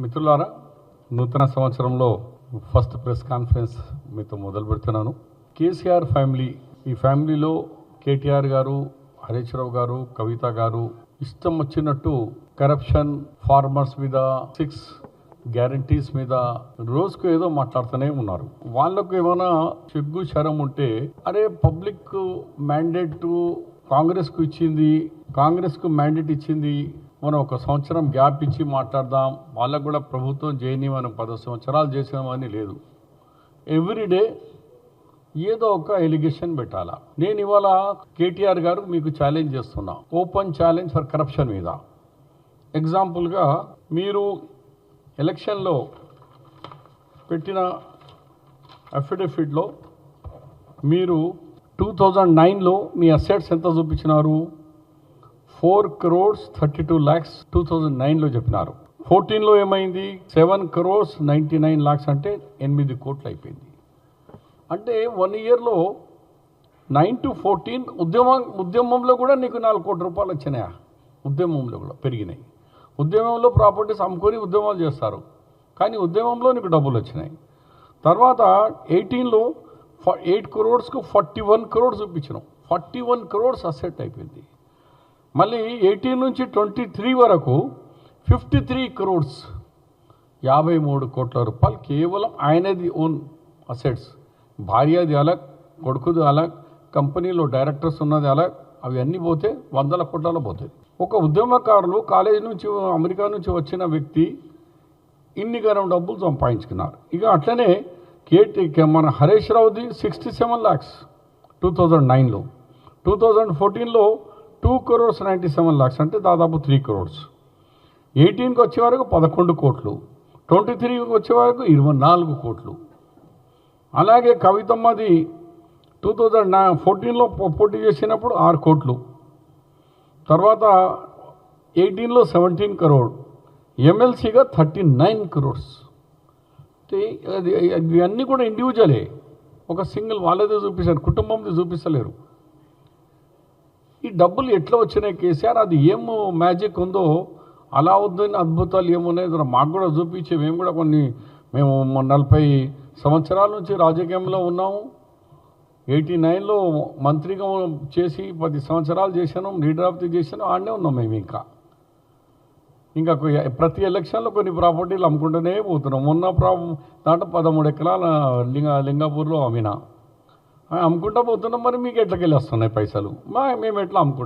మిత్రులారా నూతన సంవత్సరంలో ఫస్ట్ ప్రెస్ కాన్ఫరెన్స్ మీతో మొదలు పెడుతున్నాను. కేసీఆర్ ఫ్యామిలీ ఈ ఫ్యామిలీలో కేటీఆర్ గారు హరీష్ రావు గారు కవిత గారు ఇష్టం వచ్చినట్టు కరప్షన్ ఫార్మర్స్ మీద సిక్స్ గ్యారంటీస్ మీద రోజుకు ఏదో మాట్లాడుతూనే ఉన్నారు. వాళ్ళకు ఏమైనా సిగ్గు శరం ఉంటే అరే పబ్లిక్ మ్యాండేట్ కాంగ్రెస్కు ఇచ్చింది కాంగ్రెస్కు మ్యాండేట్ ఇచ్చింది మనం ఒక సంవత్సరం గ్యాప్ ఇచ్చి మాట్లాడదాం. వాళ్ళకు కూడా ప్రభుత్వం చేయని మనం పది సంవత్సరాలు చేసామని లేదు. ఎవ్రీడే ఏదో ఒక ఎలిగేషన్ పెట్టాలా. నేను ఇవాళ కేటీఆర్ గారు మీకు ఛాలెంజ్ చేస్తున్నా. ఓపెన్ ఛాలెంజ్ ఫర్ కరప్షన్ మీద. ఎగ్జాంపుల్గా మీరు ఎలక్షన్లో పెట్టిన అఫిడవిట్లో మీరు టూ థౌజండ్ నైన్లో మీ అసెట్స్ ఎంత చూపించినారు? Four crores thirty two lakhs two thousand నైన్లో చెప్పినారు. ఫోర్టీన్లో ఏమైంది? Seven crores ninety nine lakhs అంటే ఎనిమిది కోట్లు అయిపోయింది. అంటే వన్ ఇయర్లో నైన్ టు ఫోర్టీన్ ఉద్యమం ఉద్యమంలో కూడా నీకు నాలుగు కోట్ల రూపాయలు వచ్చినాయా? ఉద్యమంలో కూడా పెరిగినాయి. ఉద్యమంలో ప్రాపర్టీస్ అమ్ముకొని ఉద్యమాలు చేస్తారు. కానీ ఉద్యమంలో నీకు డబ్బులు వచ్చినాయి. తర్వాత ఎయిటీన్లో ఎయిట్ క్రోర్స్కు ఫార్టీ వన్ క్రోర్స్ చూపించినాం. ఫార్టీ వన్ క్రోర్స్ అసెట్ అయిపోయింది. మళ్ళీ ఎయిటీన్ నుంచి ట్వంటీ త్రీ వరకు ఫిఫ్టీ త్రీ క్రోర్స్ యాభై మూడు కోట్ల రూపాయలు కేవలం ఆయనది ఓన్ అసెట్స్. భార్యది అలగ్ కొడుకుది అలగ్ కంపెనీలో డైరెక్టర్స్ ఉన్నది అలగ్ అవి అన్నీ పోతే వందల కోట్లలో పోతాయి. ఒక ఉద్యమకారులు కాలేజీ నుంచి అమెరికా నుంచి వచ్చిన వ్యక్తి ఇన్ని గరం డబ్బులు సంపాదించుకున్నారు. ఇక అట్లనే కేటీ మన Harish రావుది sixty seven lakhs two thousand నైన్లో. టూ థౌజండ్ ఫోర్టీన్లో two crores ninety seven lakhs అంటే దాదాపు త్రీ క్రోర్స్. ఎయిటీన్కి వచ్చే వరకు పదకొండు కోట్లు. ట్వంటీ త్రీకి వచ్చే వరకు ఇరవై నాలుగు కోట్లు. అలాగే కవితమ్మది టూ థౌజండ్ నా ఫోర్టీన్లో పోటీ చేసినప్పుడు ఆరు కోట్లు. తర్వాత ఎయిటీన్లో సెవెంటీన్ కరోడ్ ఎమ్మెల్సీగా థర్టీ నైన్ క్రోర్స్. ఇవన్నీ కూడా ఇండివిజువలే ఒక సింగిల్ వాళ్ళదే చూపిస్తారు కుటుంబంది చూపిస్తలేరు. ఈ డబ్బులు ఎట్లా వచ్చినాయి కేసీఆర్? అది ఏం మ్యాజిక్ ఉందో అలా వద్దని అద్భుతాలు ఏమున్నాయి మాకు కూడా చూపించి మేము కూడా కొన్ని మేము నలభై సంవత్సరాల నుంచి రాజకీయంలో ఉన్నాము. ఎయిటీ నైన్లో మంత్రిగా చేసి పది సంవత్సరాలు చేశాను లీడర్ ఆఫ్ ది చేశాను ఆడనే ఉన్నాం మేము ఇంకా. ఇంకా ప్రతి ఎలక్షన్లో కొన్ని ప్రాపర్టీలు అమ్ముకుంటూనే పోతున్నాం. మొన్న ప్రా దాంట్లో పదమూడు ఎకరాల లింగ లింగాపూర్లో అమ్మినా. అమ్ముకుంటా పోతున్నాం మరి మీకు ఎట్లకెళ్ళి వస్తున్నాయి పైసలు? మా మేము ఎట్లా అమ్ముకుంటాం?